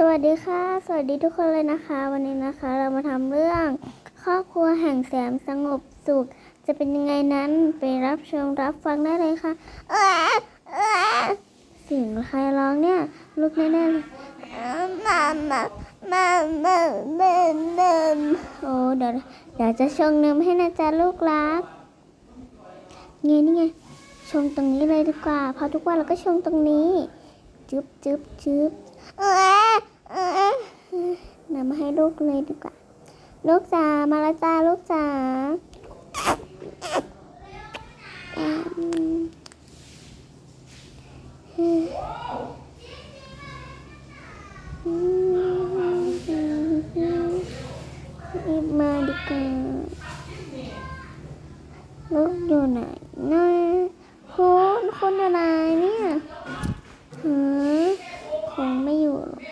สวัสดีค่ะ สวัสดีทุกคนเลยนะคะ วันนี้นะคะ เรามาทำเรื่อง ครอบครัวแห่งแสนสงบสุข จะเป็นยังไงนั้นไปรับชมรับฟังได้เลยค่ะเออเออเสียงใครร้องเนี่ยลูกแน่ๆเลยมามามามามามาโอ้เดี๋ยวเดี๋ยวจะชงนมให้นะจ๊ะลูกรักไงนี่ไงชงตรงนี้เลยดีกว่าเพราะทุกวันเราก็ชงตรงนี้ จึ๊บจึ๊บจึ๊บเออ นำมาให้ลูกเลยดีกว่า ลูกจ๋า มาล้วจ้าลูกจ๋าอีบมาดีกว่าลูกอยู่ไหนนะคุณคุณอยู่ไหนเนี่ยหือคงไม่อยู่หรอก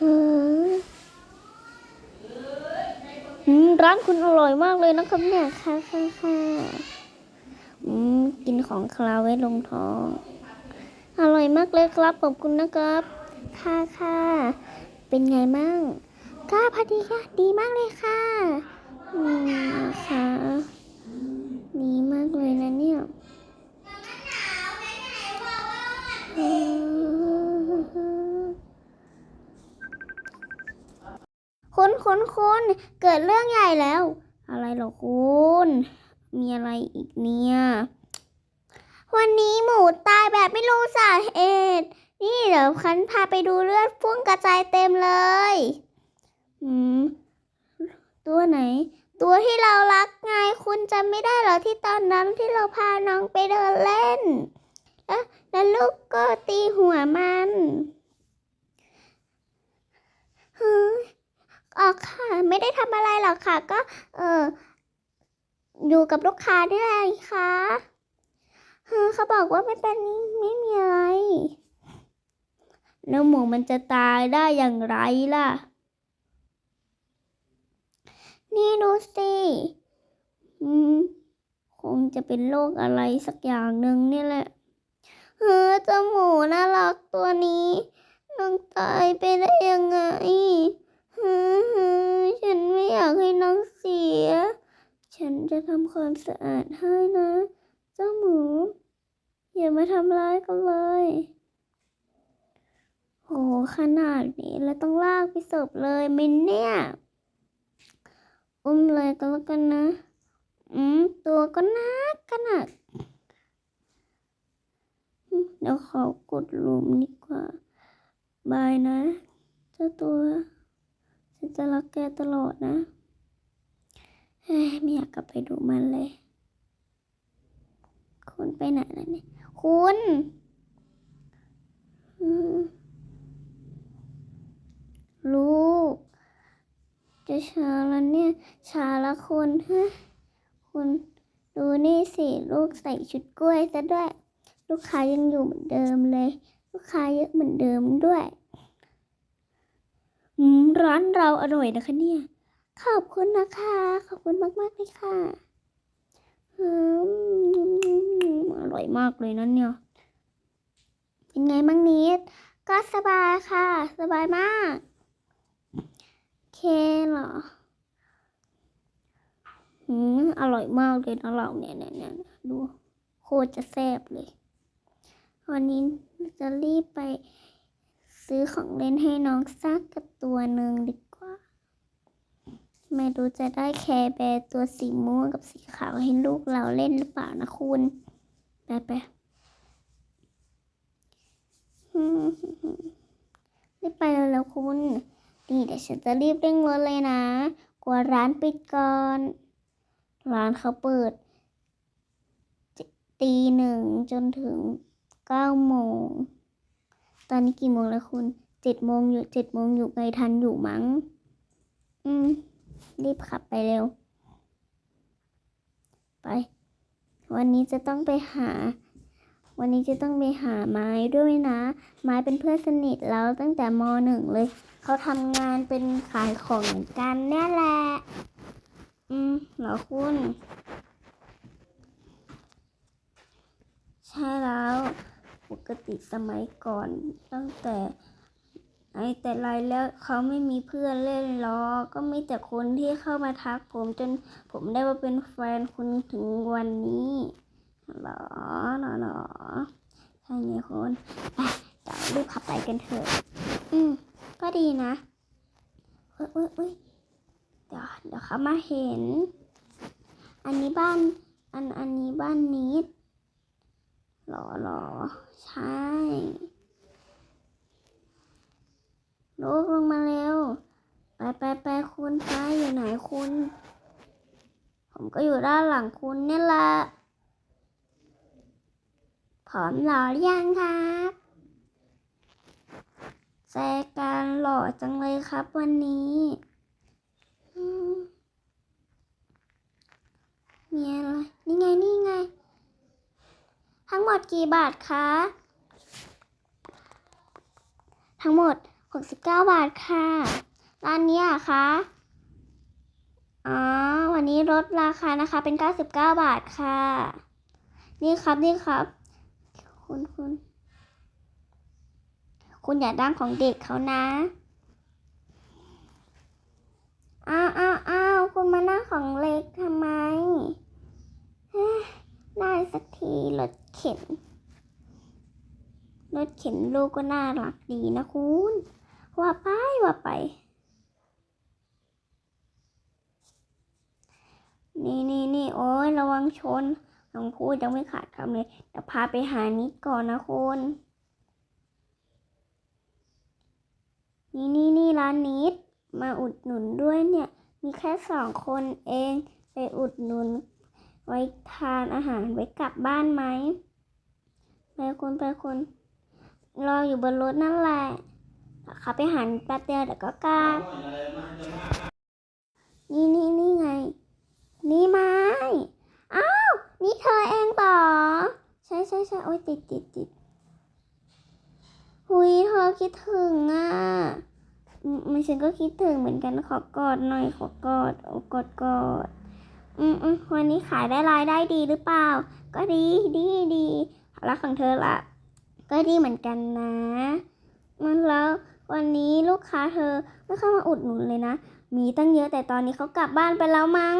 หือ อืมร้านคุณอร่อยมากเลยนะครับเนี่ยค่ะค่ะค่ะอืมกินของคลาวไว้ลงท้อง อร่อยมากเลยครับขอบคุณนะครับค่ะค่ะเป็นไงมั่งก้าพอดีค่ะดีมากเลยค่ะอืมนะคะดีมากเลยนะเนี่ยเออ คุณคุณคุณเกิดเรื่องใหญ่แล้ว อะไรหรอคุณ มีอะไรอีกเนี่ย วันนี้หมูตายแบบไม่รู้สาเหตุนี่เดี๋ยวคันพาไปดูเลือดฟุ้งกระจายเต็มเลย อืม ตัวไหน ตัวที่เรารักไงคุณจำไม่ได้เหรอที่ตอนนั้นที่เราพาน้องไปเดินเล่น แล้วแล้วลูกก็ตีหัวมันเฮ้ยอ๋อค่ะ ไม่ได้ทำอะไรหรอกค่ะ ก็เอออยู่กับลูกค้าได้เลยค่ะเฮ้ยเขาบอกว่าไม่เป็นไม่มีอะไรแล้วหมูมันจะตายได้อย่างไรล่ะ นี่ดูสิอืมคงจะเป็นโรคอะไรสักอย่างหนึ่งนี่แหละ เฮ้อเจ้าหมูน่ารักตัวนี้น้องตายไปได้ยังไงเฮ้อเฮ้อฉันไม่อยากให้น้องเสีย ฉัน จะทำความสะอาดให้นะ เจ้าหมู อย่ามาทำร้ายกันเลย โหขนาดนี้แล้วต้องลากไปศพเลยมินเนี่ย อุ้มเลยก็แล้วกันนะ อืม ตัวก็นักขนาดอืมเดี๋ยวขอกดหลุมดีกว่า บายนะ เจ้าตัวฉันจะรักแกตลอดนะ เฮ้ยไม่อยากกลับไปดูมันเลย คุณไปไหนแล้วเนี่ย คุณลูก จะชาแล้วเนี่ยชาละคุณฮะคุณดูนี่สิลูกใส่ชุดกล้วยซะด้วย ลูกค้ายังอยู่เหมือนเดิมเลย ลูกค้าเยอะเหมือนเดิมด้วยอืมร้านเราอร่อยนะคะเนี่ย ขอบคุณนะคะ ขอบคุณมากๆเลยค่ะอืมอร่อยมากเลยนะเนี่ย เป็นไงบ้างนิด ก็สบายค่ะ สบายมาก เคเหรออืมอร่อยมากเลยนะเราเนี่ยเนี่ยเนี่ยดูโคตรจะแซ่บเลย วันนี้จะรีบไปซื้อของเล่นให้น้องสักกับตัวหนึ่งดี ไม่รู้จะได้แคร์แบร์ตัวสีม่วงกับสีขาวให้ลูกเราเล่นหรือเปล่านะคุณ ไปไปรีบไปแล้วๆคุณ นี่เดี๋ยวฉันจะรีบเร่งรถเลยนะ กลัวร้านปิดก่อน ร้านเขาเปิด ตีหนึ่งจนถึงเก้าโมง ตอนนี้กี่โมงแล้วคุณ เจ็ดโมงอยู่เจ็ดโมงอยู่ไงทันอยู่มั้ง อืม รีบขับไปเร็ว ไป วันนี้จะต้องไปหา วันนี้จะต้องไปหาไม้ด้วยนะ ไม้เป็นเพื่อนสนิทเราตั้งแต่มหนึ่งเลย เขาทำงานเป็นขายของเหมือนกันเนี่ยแหละ อืมเหรอคุณ ใช่แล้ว ปกติสมัยก่อนตั้งแต่ แต่ไรแล้วเขาไม่มีเพื่อนเล่นหรอกก็มีแต่คนที่เข้ามาทักผมจนผมได้มาเป็นแฟนคุณถึงวันนี้หรอหรอหรอใช่ไงคุณไปเดี๋ยวรีบขับไปกันเถอะ อืม ก็ดีนะเอ้ยเอ้ยเอ้ยเดี๋ยวเดี๋ยวเขามาเห็น อันนี้บ้าน อันอันนี้บ้านนิดหรอหรอใช่ ลูกลงมาเร็ว ไปไปไปคุณไปอยู่ไหนคุณ ผมก็อยู่ด้านหลังคุณนี่แหละผอมหล่อหรือยังครับแจกันหล่อจังเลยครับวันนี้มีอะไรนี่ไงนี่ไง ทั้งหมดกี่บาทคะ ทั้งหมด 69 บาทค่ะ ร้านนี้ยเหรอคะอ๋อ วันนี้ลดราคานะคะเป็น 99 บาทค่ะ นี่ครับนี่ครับ คุณคุณคุณอย่าดังของเด็กเขานะ อ้าวอ้าวอ้าวคุณมานั่งของเล็กทำไมได้สักทีรถเข็น รถเข็นลูกก็น่ารักดีนะคุณ ว่าไปว่าไป นี่นี่นี่โอ้ยระวังชนน้องพูดยังไม่ขาดคำเลยเดี๋ยวพาไปหานิดก่อนนะคุณ นี่นี่นี่ร้านนิด มาอุดหนุนด้วยเนี่ย มีแค่สองคนเอง ไปอุดหนุน ไว้ทานอาหารไว้กลับบ้านไหมไปคุณไปคุณรออยู่บนรถนั่นแหละ ขับไปหันป๊บเดียวเดี๋ยวก็กลับนี่นี่นี่ไง นี่ไม้อ้าวนี่เธอเองเหรอใช่ใช่ใช่โอ้ยติดติดติดหุยเธอคิดถึงอะมันฉันก็คิดถึงเหมือนกันขอกอดหน่อยขอกอดโอ้กอดกอดอืมอืมวันนี้ขายได้รายได้ดีหรือเปล่า ก็ดีดีดีแล้วของเธอละก็ดีเหมือนกันนะมันแล้ว วันนี้ลูกค้าเธอไม่เข้ามาอุดหนุนเลยนะ มีตั้งเยอะแต่ตอนนี้เขากลับบ้านไปแล้วมั้ง